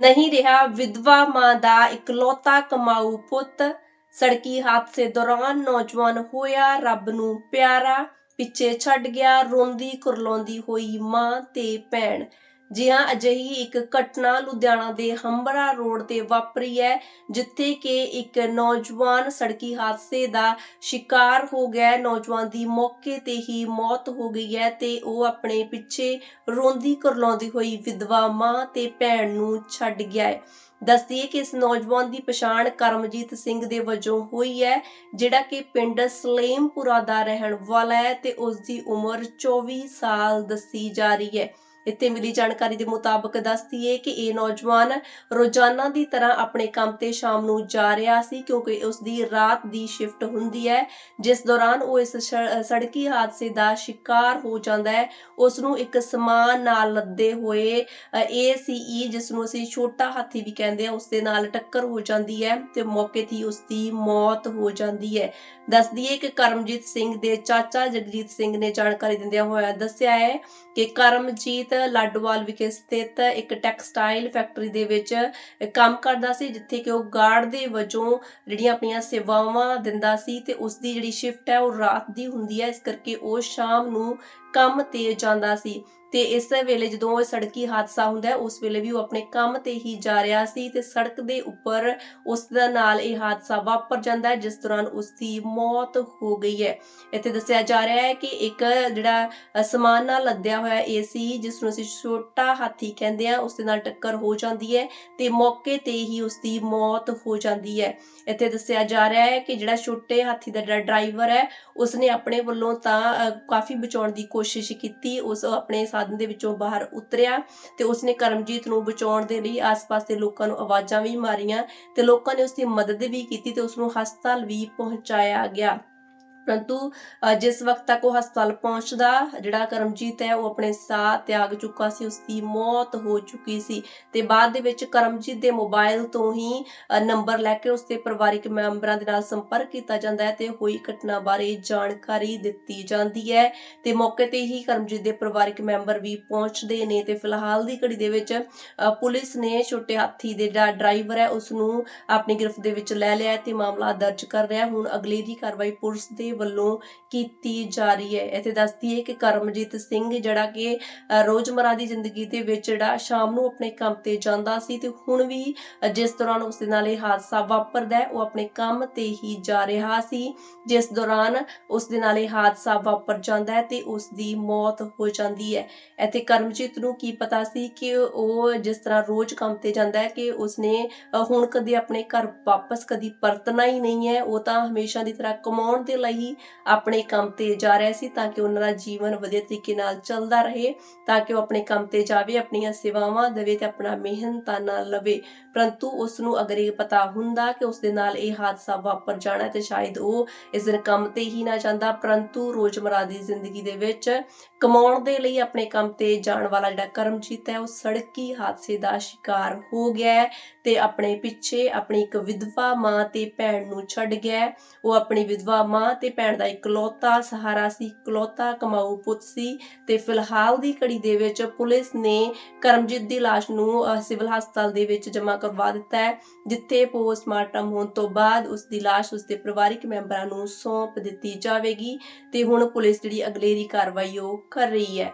ਨਹੀਂ ਰਿਹਾ। ਵਿਧਵਾ ਮਾਂ ਦਾ ਇਕਲੌਤਾ ਕਮਾਊ ਪੁੱਤ ਸੜਕੀ ਹਾਦਸੇ ਦੌਰਾਨ ਨੌਜਵਾਨ ਹੋਇਆ ਰੱਬ ਨੂੰ ਪਿਆਰਾ, ਪਿੱਛੇ ਛੱਡ ਗਿਆ, ਰੋਂਦੀ ਕੁਰਲਾਉਂਦੀ ਹੋਈ ਮਾਂ ਤੇ ਭੈਣ। ਜੀ ਹਾਂ ਅਜਿਹੀ ਇੱਕ ਘਟਨਾ ਲੁਧਿਆਣਾ ਦੇ ਹੰਬਰਾ ਰੋਡ ਤੇ ਵਾਪਰੀ ਹੈ, ਜਿੱਥੇ ਕਿ ਇੱਕ ਨੌਜਵਾਨ ਸੜਕੀ ਹਾਦਸੇ ਦਾ ਸ਼ਿਕਾਰ ਹੋ ਗਿਆ। ਨੌਜਵਾਨ ਦੀ ਮੌਕੇ ਤੇ ਹੀ ਮੌਤ ਹੋ ਗਈ ਹੈ ਤੇ ਉਹ ਆਪਣੇ ਪਿੱਛੇ ਰੋਂਦੀ ਕੁਰਲਾਉਂਦੀ ਹੋਈ ਵਿਧਵਾ ਮਾਂ ਤੇ ਭੈਣ ਨੂੰ ਛੱਡ ਗਿਆ ਹੈ। ਦੱਸਦੀਏ ਕਿ ਇਸ ਨੌਜਵਾਨ ਦੀ ਪਛਾਣ ਕਰਮਜੀਤ ਸਿੰਘ ਦੇ ਵਜੋਂ ਹੋਈ ਹੈ, ਜਿਹੜਾ ਕਿ ਪਿੰਡ ਸਲੇਮਪੁਰਾ ਦਾ ਰਹਿਣ ਵਾਲਾ ਹੈ ਤੇ ਉਸ ਦੀ ਉਮਰ 24 ਸਾਲ ਦੱਸੀ ਜਾ ਰਹੀ ਹੈ। ਇੱਥੇ ਮਿਲੀ ਜਾਣਕਾਰੀ ਦੇ ਮੁਤਾਬਕ ਦੱਸਦੀਏ ਕਿ ਇਹ ਨੌਜਵਾਨ ਰੋਜ਼ਾਨਾ ਦੀ ਤਰ੍ਹਾਂ ਆਪਣੇ ਕੰਮ ਤੇ ਸ਼ਾਮ ਨੂੰ ਜਾ ਰਿਹਾ ਸੀ ਕਿਉਂਕਿ ਉਸ ਦੀ ਰਾਤ ਦੀ ਸ਼ਿਫਟ ਹੁੰਦੀ ਹੈ। ਜਿਸ ਦੌਰਾਨ ਉਹ ਇਸ ਸੜਕੀ ਹਾਦਸੇ ਦਾ ਸ਼ਿਕਾਰ ਹੋ ਜਾਂਦਾ ਹੈ। ਉਸ ਨੂੰ ਇੱਕ ਸਮਾਨ ਨਾਲ ਲੱਦੇ ਹੋਏ ਏਸੀਈ ਜਿਸ ਨੂੰ ਅਸੀਂ ਛੋਟਾ ਹਾਥੀ ਵੀ ਕਹਿੰਦੇ ਆ ਉਸ ਦੇ ਨਾਲ ਟੱਕਰ ਹੋ ਜਾਂਦੀ ਹੈ ਤੇ ਮੌਕੇ ਤੇ ਹੀ ਉਸ ਦੀ ਮੌਤ ਹੋ ਜਾਂਦੀ ਹੈ। ਦੱਸਦੀਏ ਕਿ ਕਰਮਜੀਤ ਸਿੰਘ ਦੇ ਚਾਚਾ ਜਗਜੀਤ ਸਿੰਘ ਨੇ ਜਾਣਕਾਰੀ ਦਿੰਦਿਆਂ ਹੋਇਆ ਦੱਸਿਆ ਹੈ ਕਿ ਕਰਮਜੀਤ ਲਾਡੋਵਾਲ ਵਿਖੇ ਸਥਿਤ ਇੱਕ ਟੈਕਸਟਾਈਲ ਫੈਕਟਰੀ ਦੇ ਵਿੱਚ ਕੰਮ ਕਰਦਾ ਸੀ, ਜਿੱਥੇ ਕਿ ਉਹ ਗਾਰਡ ਦੇ ਵਜੋਂ ਜਿਹੜੀਆਂ ਆਪਣੀਆਂ ਸੇਵਾਵਾਂ ਦਿੰਦਾ ਸੀ ਤੇ ਉਸ ਦੀ ਜਿਹੜੀ ਸ਼ਿਫਟ ਹੈ ਉਹ ਰਾਤ ਦੀ ਹੁੰਦੀ ਹੈ, ਇਸ ਕਰਕੇ ਉਹ ਸ਼ਾਮ ਨੂੰ ਕੰਮ ਤੇ ਜਾਂਦਾ ਸੀ। ਤੇ ਇਸ ਵੇਲੇ ਜਦੋਂ ਇਹ ਸੜਕੀ ਹਾਦਸਾ ਹੁੰਦਾ ਹੈ, ਉਸ ਵੇਲੇ ਵੀ ਉਹ ਆਪਣੇ ਕੰਮ ਤੇ ਹੀ ਜਾ ਰਿਹਾ ਸੀ ਤੇ ਸੜਕ ਦੇ ਉੱਪਰ ਉਸ ਦਾ ਨਾਲ ਇਹ ਹਾਦਸਾ ਵਾਪਰ ਜਾਂਦਾ ਹੈ, ਜਿਸ ਦੌਰਾਨ ਉਸ ਦੀ ਮੌਤ ਹੋ ਗਈ ਹੈ। ਇੱਥੇ ਦੱਸਿਆ ਜਾ ਰਿਹਾ ਹੈ ਕਿ ਇੱਕ ਜਿਹੜਾ ਸਮਾਨ ਨਾਲ ਲੱਦਿਆ ਹੋਇਆ ਏਸੀ ਜਿਸ ਨੂੰ ਅਸੀਂ ਛੋਟਾ ਹਾਥੀ ਕਹਿੰਦੇ ਆ ਉਸ ਦੇ ਨਾਲ ਟੱਕਰ ਹੋ ਜਾਂਦੀ ਹੈ ਤੇ ਮੌਕੇ ਤੇ ਹੀ ਉਸ ਦੀ ਮੌਤ ਹੋ ਜਾਂਦੀ ਹੈ। ਇੱਥੇ ਦੱਸਿਆ ਜਾ ਰਿਹਾ ਹੈ ਕਿ ਜਿਹੜਾ ਛੋਟੇ ਹਾਥੀ ਦਾ ਜਿਹੜਾ ਡਰਾਈਵਰ ਹੈ, ਉਸਨੇ ਆਪਣੇ ਵੱਲੋਂ ਤਾਂ ਕਾਫੀ ਬਚਾਉਣ ਦੀ ਕੋਸ਼ਿਸ਼ ਕੀਤੀ, ਉਸ ਆਪਣੇ ਸਾਧਨ ਦੇ ਵਿੱਚੋਂ ਬਾਹਰ ਉਤਰਿਆ ਤੇ ਉਸਨੇ ਕਰਮਜੀਤ ਨੂੰ ਬਚਾਉਣ ਦੇ ਲਈ ਆਸ-ਪਾਸ ਦੇ ਲੋਕਾਂ ਨੂੰ ਆਵਾਜ਼ਾਂ ਵੀ ਮਾਰੀਆਂ ਤੇ ਲੋਕਾਂ ਨੇ ਉਸ ਦੀ ਮਦਦ ਵੀ ਕੀਤੀ ਤੇ ਉਸ ਨੂੰ ਹਸਪਤਾਲ ਵੀ ਪਹੁੰਚਾਇਆ ਗਿਆ। ਪਰੰਤੂ ਜਿਸ ਵਕਤ ਤੱਕ ਉਹ ਹਸਪਤਾਲ ਪਹੁੰਚਦਾ, ਜਿਹੜਾ ਕਰਮਜੀਤ ਹੈ, ਉਹ ਆਪਣੇ ਸਾਹ ਤਿਆਗ ਚੁੱਕਾ ਸੀ ਉਸ ਦੀ ਮੌਤ ਹੋ ਚੁੱਕੀ ਸੀ। ਤੇ ਬਾਅਦ ਦੇ ਵਿੱਚ ਕਰਮਜੀਤ ਦੇ ਮੋਬਾਈਲ ਤੋਂ ਹੀ ਨੰਬਰ ਲੈ ਕੇ ਉਸ ਦੇ ਪਰਿਵਾਰਿਕ ਮੈਂਬਰਾਂ ਦੇ ਨਾਲ ਸੰਪਰਕ ਕੀਤਾ ਜਾਂਦਾ ਹੈ ਤੇ ਹੋਈ ਘਟਨਾ ਬਾਰੇ ਜਾਣਕਾਰੀ ਦਿੱਤੀ ਜਾਂਦੀ ਹੈ। ਤੇ ਮੌਕੇ ਤੇ ਹੀ ਕਰਮਜੀਤ ਦੇ ਪਰਿਵਾਰਿਕ ਮੈਂਬਰ ਵੀ ਪਹੁੰਚਦੇ ਨੇ ਤੇ ਫਿਲਹਾਲ ਦੀ ਘੜੀ ਦੇ ਵਿੱਚ ਪੁਲਿਸ ਨੇ ਛੋਟੇ ਹਾਥੀ ਦੇ ਜਿਹੜਾ ਡਰਾਈਵਰ ਹੈ ਉਸ ਨੂੰ ਆਪਣੀ ਗ੍ਰਿਫਤ ਦੇ ਵਿੱਚ ਲੈ ਲਿਆ ਤੇ ਮਾਮਲਾ ਦਰਜ ਕਰ ਰਿਹਾ ਹੁਣ ਹੁਣ ਅਗਲੇਰੀ ਕਾਰਵਾਈ ਪੁਲਿਸ ਦੇ ਵੱਲੋਂ ਕੀਤੀ ਜਾ ਰਹੀ ਹੈ। ਇੱਥੇ ਦੱਸਦੀ ਹੈ ਕਿ ਕਰਮਜੀਤ ਸਿੰਘ ਜਿਹੜਾ ਕਿ ਰੋਜ਼ਮਰਾ ਦੀ ਜ਼ਿੰਦਗੀ ਦੇ ਵਿੱਚ ਜਿਹੜਾ ਸ਼ਾਮ ਨੂੰ ਆਪਣੇ ਕੰਮ ਤੇ ਜਾਂਦਾ ਸੀ ਤੇ ਹੁਣ ਵੀ ਜਿਸ ਦੌਰਾਨ ਉਸ ਦੇ ਨਾਲ ਇਹ ਹਾਦਸਾ ਵਾਪਰਦਾ ਹੈ, ਉਹ ਆਪਣੇ ਕੰਮ ਤੇ ਹੀ ਜਾ ਰਿਹਾ ਸੀ। ਜਿਸ ਦੌਰਾਨ ਉਸ ਦੇ ਨਾਲ ਇਹ ਹਾਦਸਾ ਵਾਪਰ ਜਾਂਦਾ ਹੈ ਤੇ ਉਸ ਦੀ ਮੌਤ ਹੋ ਜਾਂਦੀ ਹੈ। ਇੱਥੇ ਕਰਮਜੀਤ ਨੂੰ ਕੀ ਪਤਾ ਸੀ ਕਿ ਉਹ ਜਿਸ ਤਰ੍ਹਾਂ ਰੋਜ਼ ਕੰਮ ਤੇ ਜਾਂਦਾ ਹੈ ਕਿ ਉਸਨੇ ਹੁਣ ਕਦੇ ਆਪਣੇ ਘਰ ਵਾਪਸ ਕਦੀ ਪਰਤਣਾ ਹੀ ਨਹੀਂ ਹੈ। ਉਹ ਤਾਂ ਹਮੇਸ਼ਾ ਦੀ ਤਰ੍ਹਾਂ ਕਮਾਉਣ ਦੇ ਲਈ ਆਪਣੇ ਕੰਮ ਤੇ ਜਾ ਰਿਹਾ ਸੀ ਤਾਂ ਕਿ ਉਹਨਾਂ ਦਾ ਜੀਵਨ ਵਧੀਆ ਤਰੀਕੇ ਨਾਲ ਚੱਲਦਾ ਰਹੇ, ਤਾਂ ਕਿ ਉਹ ਆਪਣੇ ਕੰਮ ਤੇ ਜਾਵੇ, ਆਪਣੀਆਂ ਸੇਵਾਵਾਂ ਦੇਵੇ ਤੇ ਆਪਣਾ ਮਿਹਨਤਾਨਾ ਲਵੇ। ਪਰੰਤੂ ਉਸ ਨੂੰ ਅਗਰ ਇਹ ਪਤਾ ਹੁੰਦਾ ਕਿ ਉਸ ਦੇ ਨਾਲ ਇਹ ਹਾਦਸਾ ਵਾਪਰ ਜਾਣਾ ਤੇ ਸ਼ਾਇਦ ਉਹ ਇਸ ਦਿਨ ਕੰਮ ਤੇ ਹੀ ਨਾ ਜਾਂਦਾ। ਪਰੰਤੂ ਰੋਜ਼ਮਰਾ ਦੀ ਜ਼ਿੰਦਗੀ ਦੇ ਵਿੱਚ ਕਮਾਉਣ ਦੇ ਲਈ ਆਪਣੇ ਕੰਮ ਤੇ ਜਾਣ ਵਾਲਾ ਜਿਹੜਾ ਕਰਮਜੀਤ ਹੈ, ਉਹ ਸੜਕੀ ਹਾਦਸੇ ਦਾ ਸ਼ਿਕਾਰ ਹੋ ਗਿਆ ਤੇ ਆਪਣੇ ਪਿੱਛੇ ਆਪਣੀ ਇੱਕ ਵਿਧਵਾ ਮਾਂ ਤੇ ਭੈਣ ਨੂੰ ਛੱਡ ਗਿਆ ਉਹ ਆਪਣੀ ਵਿਧਵਾ ਮਾਂ ਤੇ ਭੈਣ ਦਾ ਇਕਲੌਤਾ ਸਹਾਰਾ ਸੀ, ਇਕਲੌਤਾ ਕਮਾਊ ਪੁੱਤ ਸੀ ਤੇ ਫਿਲਹਾਲ ਦੀ ਘੜੀ ਦੇ ਵਿੱਚ ਪੁਲਿਸ ਨੇ ਕਰਮਜੀਤ ਦੀ ਲਾਸ਼ ਨੂੰ ਸਿਵਲ ਹਸਪਤਾਲ ਦੇ ਵਿੱਚ ਜਮ੍ਹਾਂ ਕਰਵਾ ਦਿੱਤਾ ਹੈ, ਜਿੱਥੇ ਪੋਸਟਮਾਰਟਮ ਹੋਣ ਤੋਂ ਬਾਅਦ ਉਸ ਦੀ ਲਾਸ਼ ਉਸ ਦੇ ਪਰਿਵਾਰਿਕ ਮੈਂਬਰਾਂ ਨੂੰ ਸੌਂਪ ਦਿੱਤੀ ਜਾਵੇਗੀ ਤੇ ਹੁਣ ਪੁਲਿਸ ਜਿਹੜੀ ਅਗਲੇਰੀ ਕਾਰਵਾਈ ਉਹ ਕਰ ਰਹੀ ਹੈ।